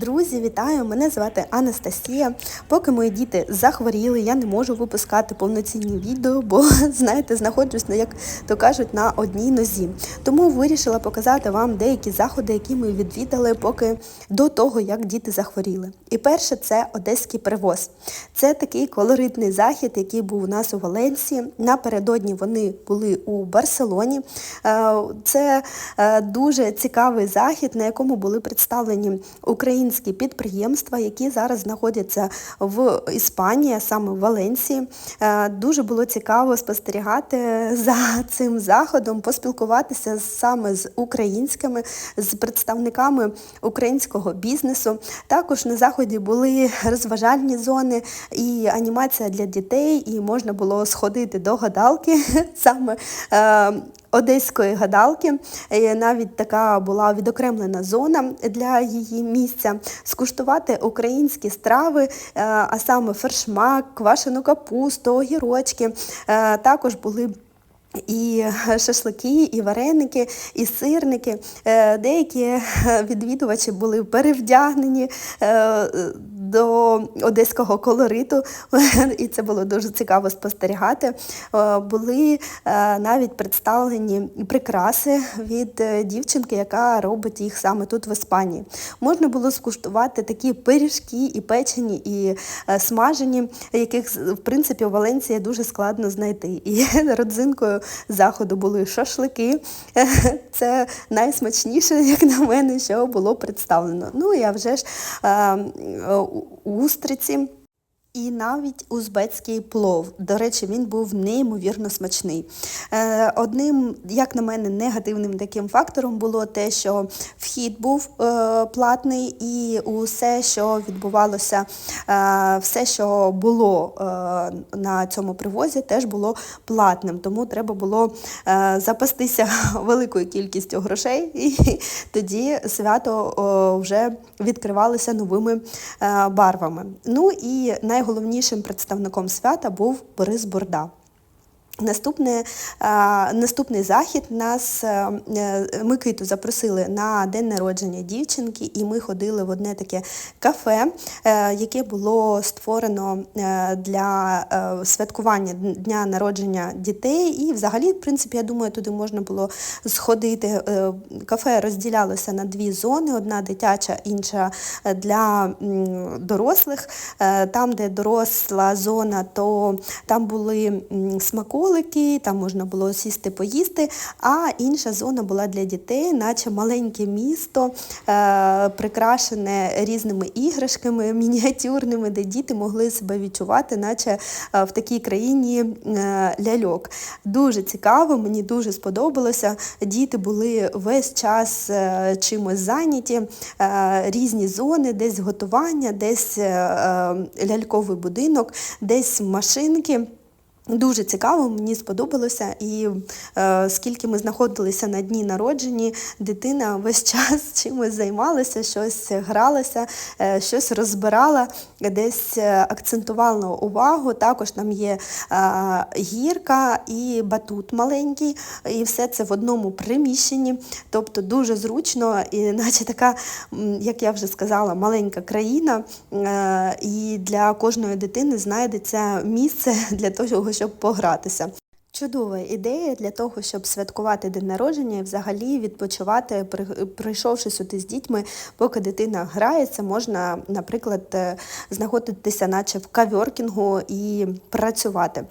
Друзі, вітаю! Мене звати Анастасія. Поки мої діти захворіли, я не можу випускати повноцінні відео, бо знаєте, знаходжусь, ну, як то кажуть, на одній нозі. Тому вирішила показати вам деякі заходи, які ми відвідали поки до того, як діти захворіли. І перше це одеський привоз. Це такий колоритний захід, який був у нас у Валенсії. Напередодні вони були у Барселоні. Е, Це е, дуже цікавий захід, на якому були представлені українські підприємства, які зараз знаходяться в Іспанії, саме в Валенсії. Е, Дуже було цікаво спостерігати за цим заходом, поспілкуватися саме з українськими, з представниками українського бізнесу. Також на заході були розважальні зони і анімація для дітей, і можна було сходити до гадалки саме. Одеської гадалки Е, навіть така була відокремлена зона для її місця. Скуштувати українські страви, е, а саме фершмак, квашену капусту, огірочки. Е, Також були і шашлики, і вареники, і сирники. Деякі відвідувачі були перевдягнені до одеського колориту, і це було дуже цікаво спостерігати. Е, Були е, навіть представлені прикраси від е, дівчинки, яка робить їх саме тут в Іспанії. Можна було скуштувати такі пиріжки і печені, і смажені, яких в принципі у Валенції дуже складно знайти. І родзинкою заходу були шашлики. Це найсмачніше, як на мене, що було представлено. Ну а вже ж е, у- устриці. І навіть узбецький плов. До речі, він був неймовірно смачний. Е, Одним, як на мене, негативним таким фактором було те, що вхід був е, платний, і усе, що відбувалося, е, все, що було на цьому привозі, теж було платним. Тому треба було запастися великою кількістю грошей, і тоді свято вже відкривалося новими барвами. Ну і найголовнішим представником свята був Борис Борда. Наступне, е, наступний захід нас е, е, Микиту запросили на день народження дівчинки, і ми ходили в одне таке кафе, е, яке було створено е, для е, святкування дня народження дітей. І взагалі, в принципі, я думаю, туди можна було сходити. Е, Кафе розділялося на дві зони: одна дитяча, інша для м, дорослих. Е, Там, де доросла зона, то там були м, смаколики, там можна було сісти поїсти. А інша зона була для дітей, наче маленьке місто, е, прикрашене різними іграшками мініатюрними, де діти могли себе відчувати, наче е, в такій країні е, ляльок. Дуже цікаво, мені дуже сподобалося. Діти були весь час е, чимось зайняті, е, різні зони, десь готування, десь е, е, ляльковий будинок, десь машинки. Дуже цікаво, мені сподобалося. І е, скільки ми знаходилися на дні народжені, дитина весь час чимось займалася, щось гралася, е, щось розбирала, десь е, акцентувала увагу. Також там є е, гірка і батут маленький, і все це в одному приміщенні. Тобто дуже зручно, і наче така, як я вже сказала, маленька країна. е, І для кожної дитини знайдеться місце для того, щоб погратися. Чудова ідея для того, щоб святкувати день народження і взагалі відпочивати, прийшовши сюди з дітьми, поки дитина грається, можна, наприклад, е, знаходитися наче в каверкінгу і працювати.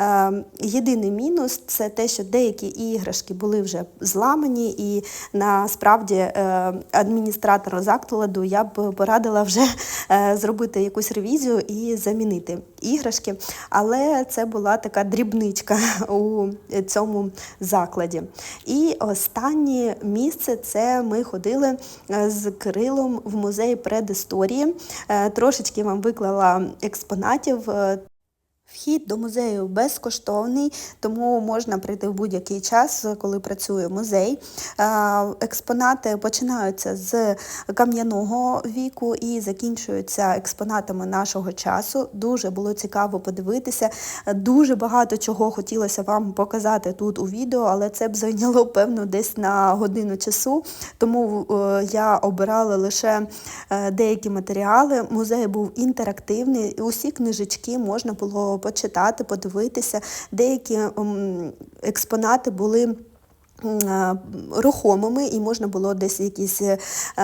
Е, Єдиний мінус це те, що деякі іграшки були вже зламані, і насправді е, адміністратору закладу я б порадила вже зробити якусь ревізію і замінити іграшки. Але це була така дрібничка у цьому закладі. І останнє місце це ми ходили е, з Кирилом в музей предісторії. Е, Трошечки вам виклала експонатів. Вхід до музею безкоштовний, тому можна прийти в будь-який час, коли працює музей. Експонати починаються з кам'яного віку і закінчуються експонатами нашого часу. Дуже було цікаво подивитися. Дуже багато чого хотілося вам показати тут у відео, але це б зайняло певно десь на годину часу. Тому е, я обирала лише е, деякі матеріали. Музей був інтерактивний, усі книжечки можна було почитати, подивитися. Деякі експонати були. е, Рухомими, і можна було десь якісь е,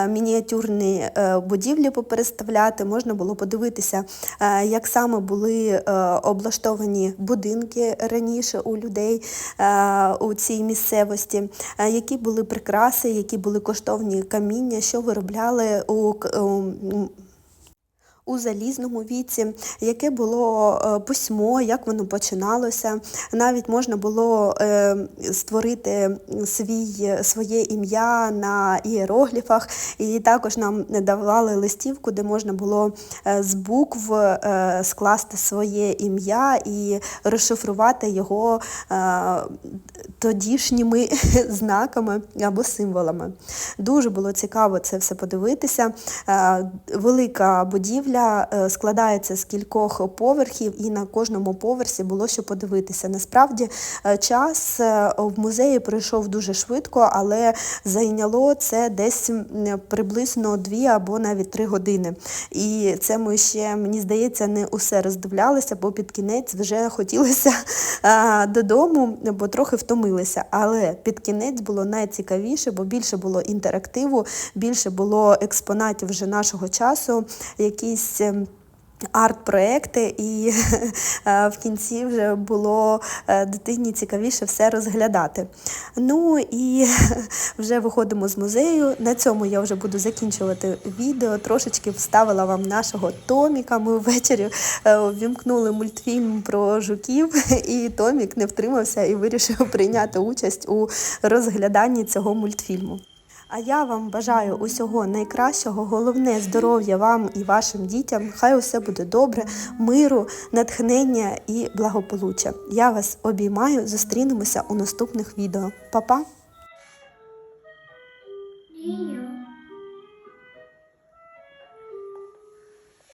мініатюрні е, будівлі попереставляти, можна було подивитися, як саме були облаштовані будинки раніше у людей у цій місцевості, які були прикраси, які були коштовні каміння, що виробляли у к- у, залізному віці, яке було е, письмо, як воно починалося. Навіть можна було е, створити свій, своє ім'я на іерогліфах, і також нам давали листівку, де можна було е, з букв скласти своє ім'я і розшифрувати його тодішніми знаками або символами. Дуже було цікаво це все подивитися. Велика будівля е, складається з кількох поверхів, і на кожному поверсі було що подивитися. Насправді е, час е, в музеї пройшов дуже швидко, але зайняло це десь приблизно дві або навіть три години. І це ми ще, мені здається, не усе роздивлялися, бо під кінець вже хотілося додому, бо трохи втомилися. Але під кінець було найцікавіше, бо більше було інтерактиву, більше було експонатів вже нашого часу, якісь. Ем, Арт-проекти, і е, в кінці вже було е, дитині цікавіше все розглядати. Ну і вже виходимо з музею. На цьому я вже буду закінчувати відео. Трошечки вставила вам нашого Томіка. Ми ввечері е, ввімкнули мультфільм про жуків, і Томік не втримався і вирішив прийняти участь у розгляданні цього мультфільму. А я вам бажаю усього найкращого, головне здоров'я вам і вашим дітям. Хай усе буде добре, миру, натхнення і благополуччя. Я вас обіймаю, зустрінемося у наступних відео. Па-па!